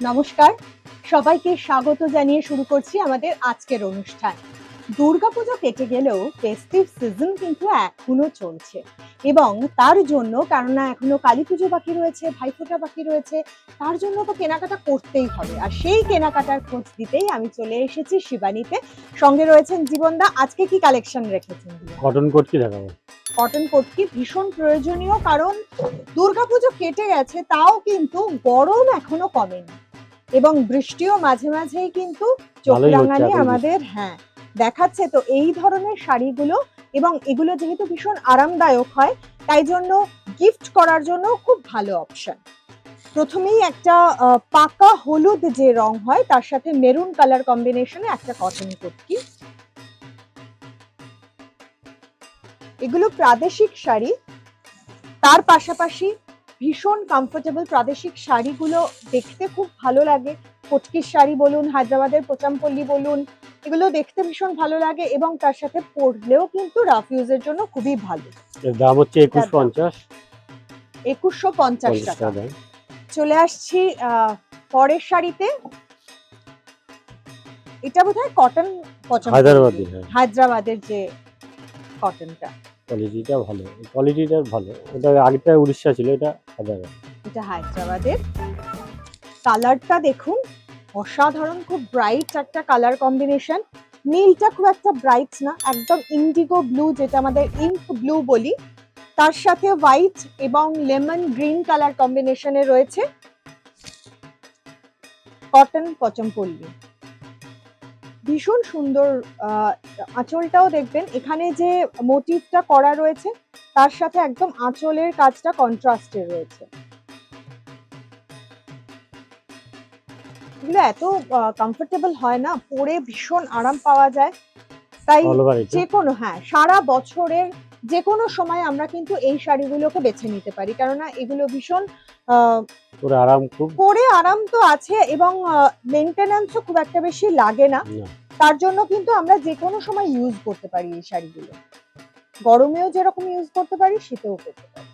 নমস্কার। সবাইকে স্বাগত জানিয়ে শুরু করছি আমাদের আজকের অনুষ্ঠান। দুর্গাপুজো কেটে গেলেও ফেস্টিভ সিজন কিন্তু এখনও চলছে। এবং তার জন্য কেননা এখনও কালী পুজো বাকি রয়েছে ভাইফোঁটা বাকি রয়েছে তার জন্য তো কেনাকাটা করতেই হবে। আর সেই কেনাকাটার খোঁজ দিতেই আমি চলে এসেছি শিবানীতে। সঙ্গে রয়েছেন জীবনদা আজকে কি কালেকশন রেখেছেন? কটন কোট কি দেখাবো? কটন কোটটি ভীষণ প্রয়োজনীয় কারণ দুর্গাপুজো কেটে গেছে তাও কিন্তু গরম এখনও কমেনি। এবং বৃষ্টিও মাঝে মাঝেই কিন্তু চোখ রাঙানি আমাদের হ্যাঁ দেখাচ্ছে। তো এই ধরনের শাড়িগুলো এবং এগুলো যেহেতু ভীষণ আরামদায়ক হয় তাই জন্য গিফট করার জন্য খুব ভালো অপশন প্রথমেই একটা পাকা হলুদ যে রং হয় তার সাথে মেরুন কালার কম্বিনেশনে একটা কটন কুর্তি এগুলো প্রাদেশিক শাড়ি। তার পাশাপাশি ভীষণ কমফোর্টেবল প্রাদেশিক শাড়িগুলো দেখতে খুব ভালো লাগে। কটকির শাড়ি বলুন হায়দ্রাবাদের পোচামপল্লি বলুন এগুলো দেখতে ভীষণ ভালো লাগে এবং তার সাথে পরলেও কিন্তু রাফ ইউজের জন্য খুবই ভালো। দাম হচ্ছে একুশ পঞ্চাশ একুশশো পঞ্চাশ টাকা। চলে আসছি আহ, পরের শাড়িতে। এটা বোধহয় কটন হায়দ্রাবাদি হ্যাঁ। হায়দ্রাবাদের যে কটনটা কোয়ালিটিটা ভালো। কোয়ালিটিটা ভালো। এটা আগেরটা উড়িষ্যা ছিল, এটা হায়দ্রাবাদ। এটা হায়দ্রাবাদের। কালারটা দেখুন, অসাধারণ, খুব ব্রাইট একটা কালার কম্বিনেশন নীলটা খুব একটা ব্রাইট না, একদম ইন্ডিগো ব্লু যেটা আমাদের ইঙ্ক ব্লু বলি। তার সাথে হোয়াইট এবং লেমন গ্রিন কালার কম্বিনেশনে রয়েছে। কটন পচমপল্লি ভীষণ সুন্দর আঁচলটাও দেখবেন। এখানে যে মোটিভটা করা রয়েছে তার সাথে একদম আঁচলের কাজটা কন্ট্রাস্টে রয়েছে। এগুলো এত কমফোর্টেবল হয় না পরে ভীষণ আরাম পাওয়া যায়। তাই যে কোনো হ্যাঁ সারা বছরের যে কোনো সময় আমরা কিন্তু এই শাড়িগুলোকে বেছে নিতে পারি কেননা এগুলো ভীষণ পুরো আরাম খুব পরে আরাম তো আছে এবং মেনটেন্যান্সও খুব একটা বেশি লাগে না। তার জন্য কিন্তু আমরা যে কোনো সময় ইউজ করতে পারি এই শাড়িগুলো। গরমেও যেরকম ইউজ করতে পারি শীতেও করতে পারি।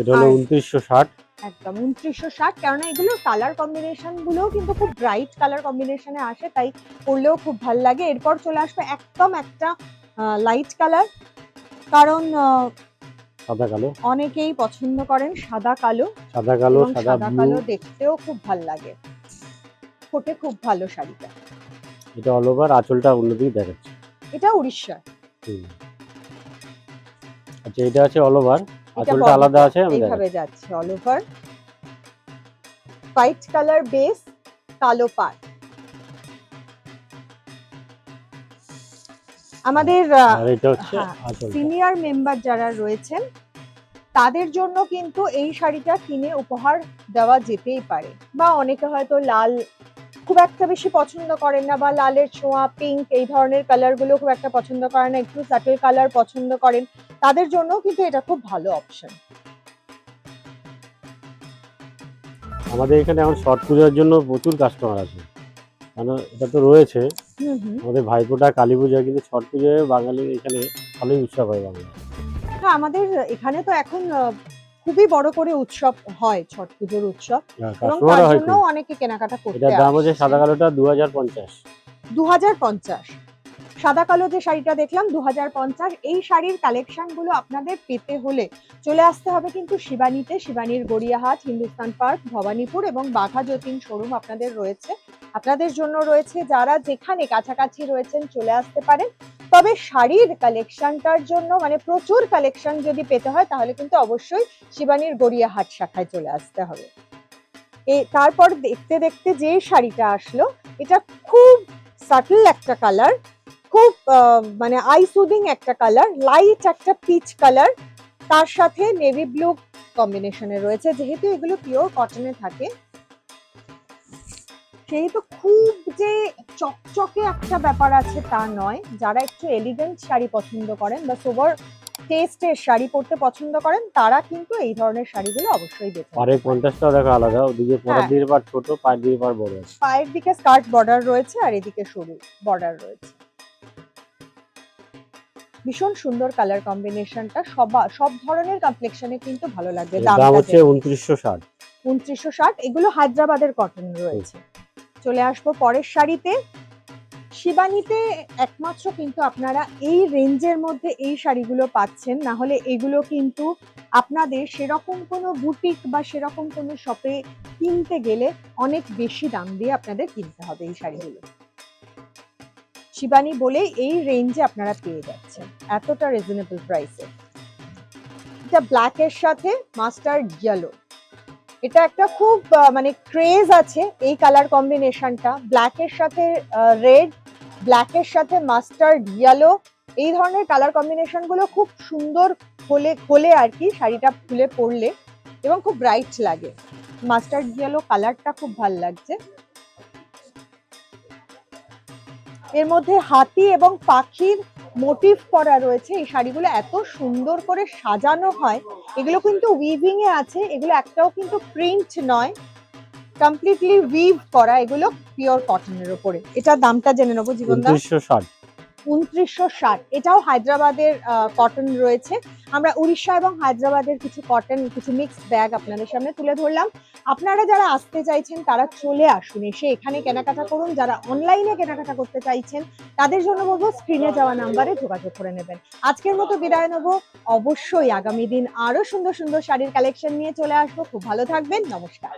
এটা হলো উনত্রিশশো ষাট। একদম উনত্রিশশো ষাট। কেননা এগুলো কালার কম্বিনেশন গুলোও কিন্তু খুব ব্রাইট কালার কম্বিনেশনে আসে তাই পরলেও খুব ভালো লাগে। এরপর চলে আসবে একদম একটা লাইট কালার কারণ সাদা কালো। অনেকেই পছন্দ করেন সাদা কালো। সাদা কালো সাদা কালো দেখতেও খুব ভালো লাগে। ফোটে খুব ভালো শাড়িটা। এটা অল ওভার আঁচলটা অন্যদিকে দেখাচ্ছে। এটা উড়িষ্যা। আচ্ছা এটা আছে অল ওভার আঁচলটা আলাদা আছে আমি এইভাবে যাচ্ছে all over white colour base কালো পাট আমাদের আহ, এটা হচ্ছে হ্যাঁ, সিনিয়র মেম্বার যারা রয়েছেন তাদের জন্য কিন্তু এই শাড়িটা কিনে উপহার দেওয়া যেতেই পারে। বা অনেকে হয়তো লাল খুব একটা বেশি পছন্দ করেন না বা লালের ছোঁয়া পিঙ্ক এই ধরনের কালারগুলো খুব একটা পছন্দ করেন না একটু সাটেল কালার পছন্দ করেন তাদের জন্য কিন্তু এটা খুব ভালো অপশন আমাদের এখানে এখন শর্ট পুজোর জন্য প্রচুর কাস্টমার আছে। কারণ এটা তো রয়েছে। আমাদের ভাইফোঁটা কালী পূজা কিন্তু ছট পুজোয় বাঙালির এখানে ভালোই উৎসব হয় বাংলা আমাদের এখানে তো এখন খুবই বড় করে উৎসব হয় ছট পুজোর উৎসব এবং তার জন্য অনেকে কেনাকাটা করতে এটার দাম হচ্ছে সাদা কালোটা সাদা কালো যে শাড়িটা দেখলাম দু পঞ্চাশ। এই শাড়ির কালেকশনগুলো আপনাদের পেতে হলে চলে আসতে হবে কিন্তু শিবানীতে। শিবানীর গড়িয়াহাট হিন্দুস্তান পার্ক ভবানীপুর এবং বাঘা যতীন শোরুম আপনাদের রয়েছে। আপনাদের জন্য রয়েছে, যারা যেখানে কাছাকাছি রয়েছেন চলে আসতে পারেন। তবে শাড়ির কালেকশনটার জন্য মানে প্রচুর কালেকশন যদি পেতে হয়, তাহলে কিন্তু অবশ্যই শিবানীর গড়িয়াহাট শাখায় চলে আসতে হবে। এ, তারপর দেখতে দেখতে যে শাড়িটা আসলো, এটা খুব সাটল একটা কালার খুব মানে আই সুদিং একটা কালার লাইট একটা পিচ কালার তার সাথে নেভি ব্লু কম্বিনেশনে রয়েছে। যেহেতু এগুলো পিওর কটনে থাকে সেহেতু খুব যে চকচকে একটা ব্যাপার আছে তা নয়। যারা একটু এলিগেন্ট শাড়ি পছন্দ করেন বা সোবার টেস্টের শাড়ি পরতে পছন্দ করেন তারা কিন্তু এই ধরনের শাড়িগুলো অবশ্যই বেছে নেবেন। পাড়ের পঞ্চাশটাও দেখো আলাদা। ওদিকে পরের হ্যাঁ। দিকে পার ছোট পায়ের দিকে পার বড় আছে। পায়ের দিকে স্কার্ট বর্ডার রয়েছে আর এদিকে সরু বর্ডার রয়েছে। ভীষণ সুন্দর কালার কম্বিনেশনটা সবা সব ধরনের কমপ্লেক্সনে কিন্তু ভালো লাগবে দাম হচ্ছে উনত্রিশশো ষাট। উনত্রিশশো ষাট, এগুলো হায়দ্রাবাদের কটন রয়েছে। চলে আসব পরের শাড়িতে। শিবানীতে একমাত্র কিন্তু আপনারা এই রেঞ্জের মধ্যে এই শাড়িগুলো পাচ্ছেন। না হলে এগুলো কিন্তু আপনাদের সেরকম কোনো বুটিক বা সেরকম কোনো শপে কিনতে গেলে অনেক বেশি দাম দিয়ে আপনাদের কিনতে হবে এই শাড়িগুলো। শিবানী বলে এই রেঞ্জে আপনারা পেয়ে যাচ্ছেন। এতটা রিজনেবল প্রাইসে এটা ব্ল্যাকের সাথে মাস্টার্ড ইয়েলো এটা একটা খুব মানে ক্রেজ আছে এই কালার কম্বিনেশনটা ব্ল্যাকের সাথে রেড ব্ল্যাকের সাথে মাস্টার্ড ইয়েলো এই ধরনের কালার কম্বিনেশনগুলো খুব সুন্দর খোলে খোলে আর কি শাড়িটা খুলে পরলে এবং খুব ব্রাইট লাগে। মাস্টার্ড ইয়েলো কালারটা খুব ভালো লাগছে। এর মধ্যে হাতি এবং পাখির মোটিভ করা রয়েছে, এই শাড়িগুলো এত সুন্দর করে সাজানো হয়। এগুলো কিন্তু উইভিং এ আছে, এগুলো একটাও কিন্তু প্রিন্ট নয়। কমপ্লিটলি উইভ করা এগুলো পিওর কটনের উপরে। এটা দামটা জেনে নেব জীবনদা। দুশো ষাট। উনত্রিশশো ষাট। এটাও হায়দ্রাবাদের কটন রয়েছে। আমরা উড়িষ্যা এবং হায়দ্রাবাদের কিছু কটন কিছু মিক্সড ব্যাগ আপনাদের সামনে তুলে ধরলাম। আপনারা যারা আসতে চাইছেন, তারা চলে আসুন। এসে এখানে কেনাকাটা করুন। যারা অনলাইনে কেনাকাটা করতে চাইছেন, তাদের জন্য বলব স্ক্রিনে যাওয়া নাম্বারে যোগাযোগ করে নেবেন। আজকের মতো বিদায় নেব। অবশ্যই আগামী দিন আরও সুন্দর সুন্দর শাড়ির কালেকশন নিয়ে চলে আসব। খুব ভালো থাকবেন। নমস্কার।